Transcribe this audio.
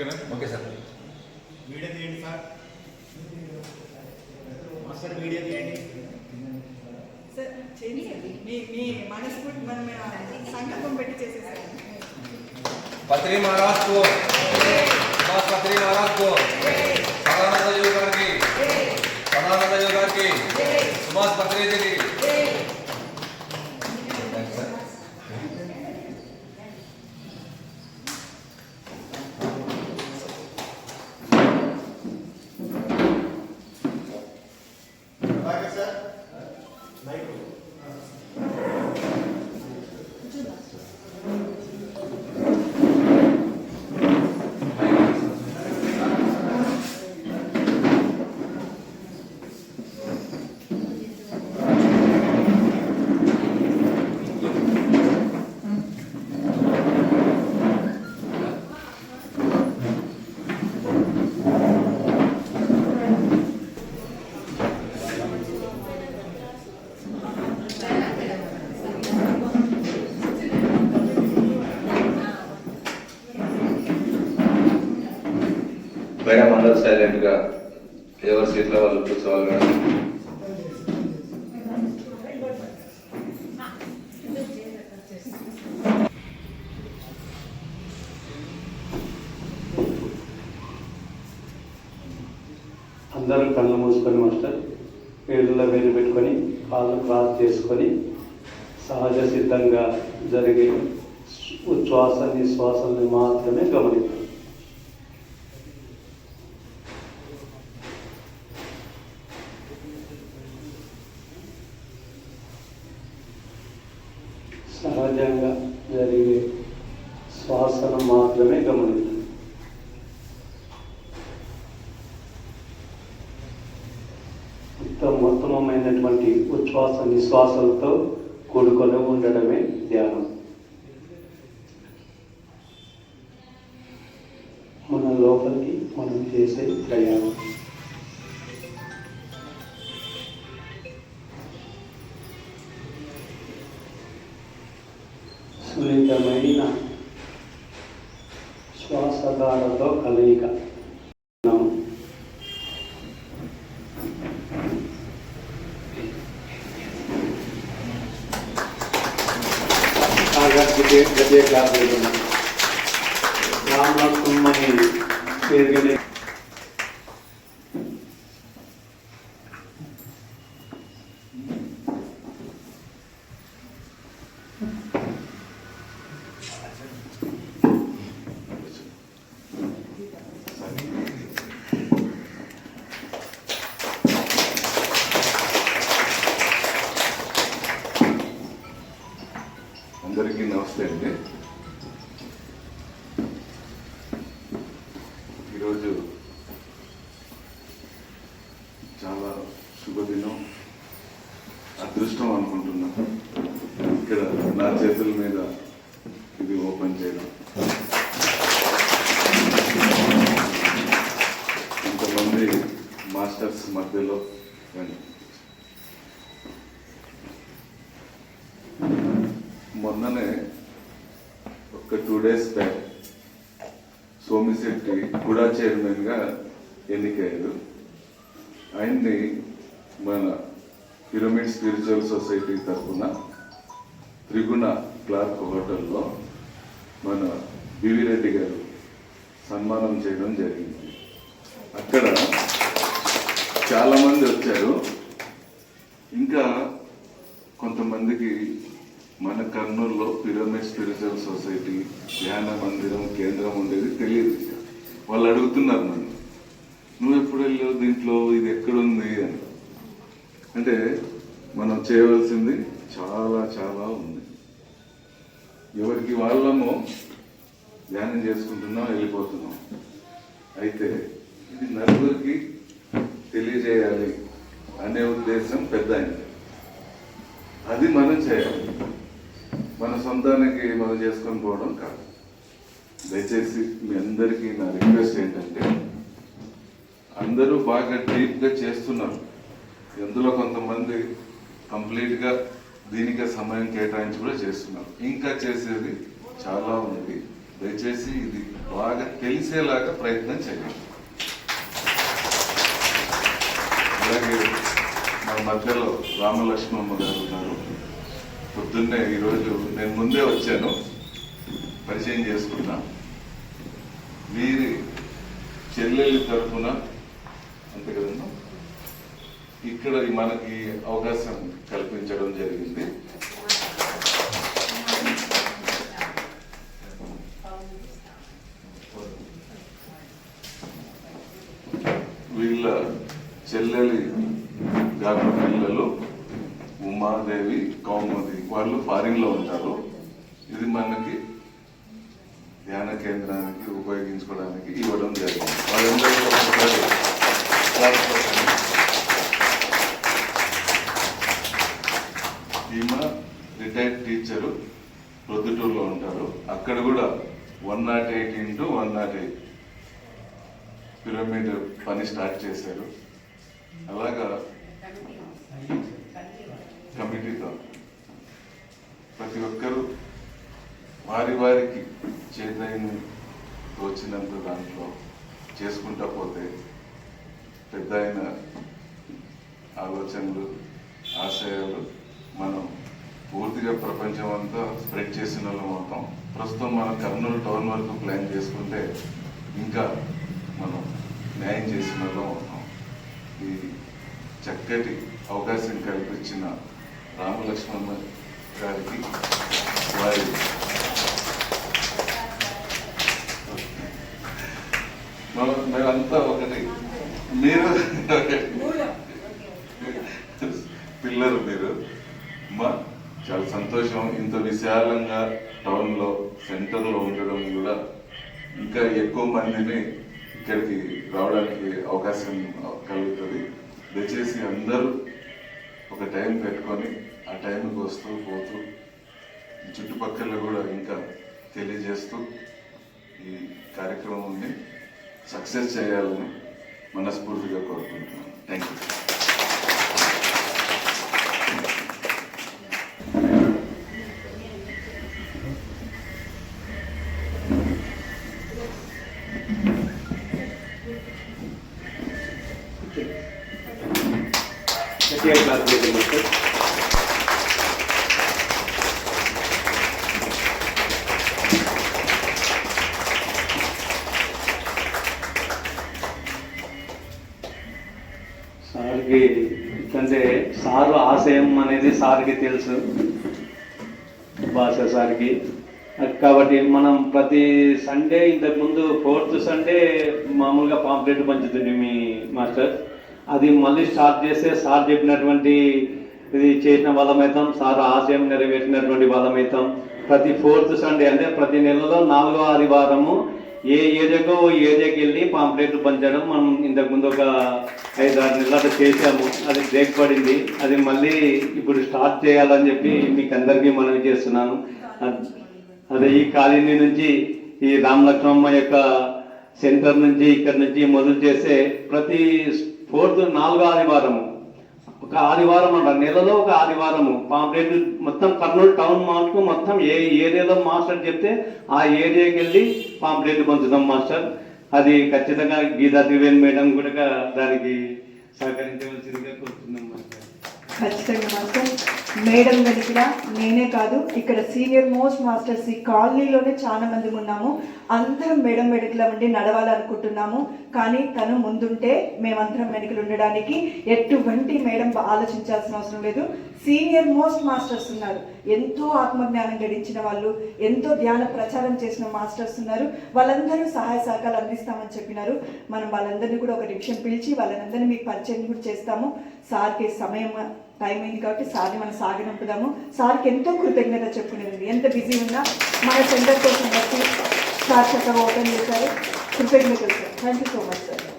ఓకేనా? Okay sir. Video తీయండి sir. Master video తీయండి. సార్ చేయండి. మీ మీ మనస్ఫూర్తి మనం సంకల్పం పెట్టి చేసేసారు. పత్రి మహారాజ్ వాళ్ళు అందరూ కళ్ళు మూసుకొని మాస్టర్ వేళ్ళలో వేలు పెట్టుకొని కాళ్ళు క్రాస్ చేసుకొని సహజ సిద్ధంగా జరిగే ఉచ్ఛ్వాస నిశ్వాసాన్ని మాత్రమే గమనించాలి. మాత్రమే గమనించాలి ఉత్తమమైనటువంటి ఉచ్ఛ్వాస నిశ్వాసంతో కూడుకొని ఉండడమే ధ్యానం. మన లోపలికి మనం చేసే ప్రయాణం. गजे गजे का राम लक्ष्मण అందరికీ నమస్తే అండి. ఈరోజు చాలా శుభదినం అదృష్టం అనుకుంటున్నాను ఇక్కడ నా చేతుల మీద ఇది ఓపెన్ చేయడం. ఇంతమంది మాస్టర్స్ మధ్యలో కానీ మొన్ననే ఒక టూ డేస్ బ్యాక్ సోమిశెట్టి కూడా చైర్మన్గా ఎన్నికయ్యారు ఆయన్ని మన పిరమిడ్ స్పిరిచువల్ సొసైటీ తరఫున త్రిగుణ క్లార్క్ హోటల్లో మన బివి రెడ్డి గారు సన్మానం చేయడం జరిగింది. అక్కడ చాలామంది వచ్చారు. ఇంకా కొంతమందికి మన కర్నూలులో పిరమిడ్ స్పిరిచువల్ సొసైటీ ధ్యాన మందిరం కేంద్రం ఉండేది తెలియదు వాళ్ళు అడుగుతున్నారు నన్ను నువ్వు ఎప్పుడు వెళ్ళావు దీంట్లో? ఇది ఎక్కడుంది? అని. అంటే మనం చేయవలసింది చాలా చాలా ఉంది. ఎవరికి వాళ్ళము ధ్యానం చేసుకుంటున్నాం వెళ్ళిపోతున్నాం. అయితే ఇది నలుగురికి తెలియజేయాలి అనే ఉద్దేశం పెద్ద అయింది అది మనం చేయాలి. మన సొంతానికి మనం చేసుకొని పోవడం కాదు. దయచేసి మీ అందరికీ నా రిక్వెస్ట్ ఏంటంటే అందరూ బాగా డీప్గా చేస్తున్నారు. ఎందులో కొంతమంది కంప్లీట్గా దీనికే సమయం కేటాయించి కూడా చేస్తున్నారు. ఇంకా చేసేది చాలా ఉంది. దయచేసి ఇది బాగా తెలిసేలాగా ప్రయత్నం చేయండి. అలాగే మన మధ్యలో రామలక్ష్మమ్మ గారు ఉన్నారు. పొద్దున్నే ఈరోజు నేను ముందే వచ్చాను. పరిచయం చేసుకున్నా. వీరి చెల్లెలి తరఫున అంతేకాదు ఇక్కడ మనకి అవకాశం కల్పించడం జరిగింది వీళ్ళ చెల్లెలి గారి పిల్లలు ఉమాదేవి ఉంది. వాళ్ళు ఫారిన్లో ఉంటారు. ఇది మనకి ధ్యాన కేంద్రానికి ఉపయోగించుకోవడానికి ఇవ్వడం జరిగింది. వాళ్ళందరికీ ఒకసారి ఈమె రిటైర్డ్ టీచరు ప్రొద్దుటూరులో ఉంటారు. అక్కడ కూడా one not eight into one not eight pyramid పని స్టార్ట్ చేశారు. అలాగా? కమిటీతో. ప్రతి ఒక్కరూ వారి వారికి చేతైన తోచినంత దాంట్లో చేసుకుంటా పోతే పెద్ద అయిన ఆలోచనలు ఆశయాలు మనం పూర్తిగా ప్రపంచం అంతా స్ప్రెడ్ చేసిన వాళ్ళం అవుతాం. ప్రస్తుతం మనం కర్నూలు టౌన్ వరకు ప్లాన్ చేసుకుంటే ఇంకా మనం న్యాయం చేసిన వాళ్ళం అవుతాం. ఈ చక్కటి అవకాశం కల్పించిన రామలక్ష్మణ గారికి వారి మనం- మేమంతా ఒకటి మీరు పిల్లలు మీరు అమ్మా చాలా సంతోషం. ఇంత విశాలంగా టౌన్లో సెంటర్లో ఉండడం కూడా ఇంకా ఎక్కువ మందిని ఇక్కడికి రావడానికి అవకాశం కలుగుతుంది. దయచేసి అందరూ ఒక టైం పెట్టుకొని ఆ టైంకి వస్తూ పోతూ చుట్టుపక్కల కూడా ఇంకా తెలియజేస్తూ ఈ కార్యక్రమాన్ని సక్సెస్ చేయాలని మనస్ఫూర్తిగా కోరుకుంటున్నాను. థ్యాంక్ యూ గట్టిగా సార్కి అంటే సారు ఆశయం అనేది సార్కి తెలుసు. భాష సార్కి. కాబట్టి మనం ప్రతి సండే ఇంతకుముందు ఫోర్త్ సండే మామూలుగా పాంప్లెట్ పంచుతుంది మీ మాస్టర్. అది మళ్ళీ స్టార్ట్ చేస్తే సార్ చెప్పినటువంటి ఇది చేసిన వాళ్ళమైతాం సార్ ఆశయం నెరవేర్చినటువంటి వాళ్ళమైతాం ప్రతి ఫోర్త్ సండే అంటే ప్రతి నెలలో నాలుగో ఆదివారము ఏ ఏరియాకో ఏరియాకి వెళ్ళి పాంప్లెట్లు పంచడం మనం ఇంతకుముందు ఒక ఐదు ఆరు నెలలు అట్లా చేశాము. అది బ్రేక్ పడింది. అది మళ్ళీ ఇప్పుడు స్టార్ట్ చేయాలని చెప్పి మీకు అందరికీ మనవి చేస్తున్నాను. అదే ఈ కాలనీ నుంచి ఈ రామ్ లక్ష్మమ్మ యొక్క సెంటర్ నుంచి ఇక్కడ నుంచి మొదలు చేసే ప్రతి ఫోర్త్ నాలుగో ఆదివారము. ఒక ఆదివారం అంట. నెలలో ఒక ఆదివారము. పాంప్లెట్ మొత్తం కర్నూలు టౌన్ మాల్కు మొత్తం ఏ ఏరియాలో మాస్టర్ చెప్తే ఆ ఏరియాకి వెళ్ళి పాంప్లెట్ పంచుతాం మాస్టర్. అది ఖచ్చితంగా గీతా త్రివేణి మేడం కూడా దానికి సహకరించవలసిందిగా కోరుతున్నాం మాస్టర్. ఖచ్చితంగా మాస్టర్. మేడం వెనుకల నేనే కాదు ఇక్కడ సీనియర్ మోస్ట్ మాస్టర్స్ ఈ కాలనీలోనే చాలా మంది ఉన్నాము. అందరం మేడం వెనుకల ఉండి నడవాలనుకుంటున్నాము. కానీ తను ముందుంటే మేమందరం వెనుకలు ఉండడానికి ఎటువంటి మేడం ఆలోచించాల్సిన అవసరం లేదు. సీనియర్ మోస్ట్ మాస్టర్స్ ఉన్నారు. ఎంతో ఆత్మజ్ఞానం గడించిన వాళ్ళు ఎంతో ధ్యాన ప్రచారం చేసిన మాస్టర్స్ ఉన్నారు. వాళ్ళందరూ సహాయ సహకారాలు అందిస్తామని చెప్పినారు. మనం వాళ్ళందరినీ కూడా ఒక నిమిషం పిలిచి వాళ్ళందరినీ మీకు పరిచయం కూడా చేస్తాము. సార్కి సమయం టైం అయింది కాబట్టి సార్ని మనం సాగనంపుదాము. సార్కి ఎంతో కృతజ్ఞత చెప్పుకునేది ఎంత బిజీ ఉన్నా మన సెంటర్ కోసం వచ్చి సార్ చక్కగా ఓపెన్ చేశారు. కృతజ్ఞతలు sir. Thank you so much sir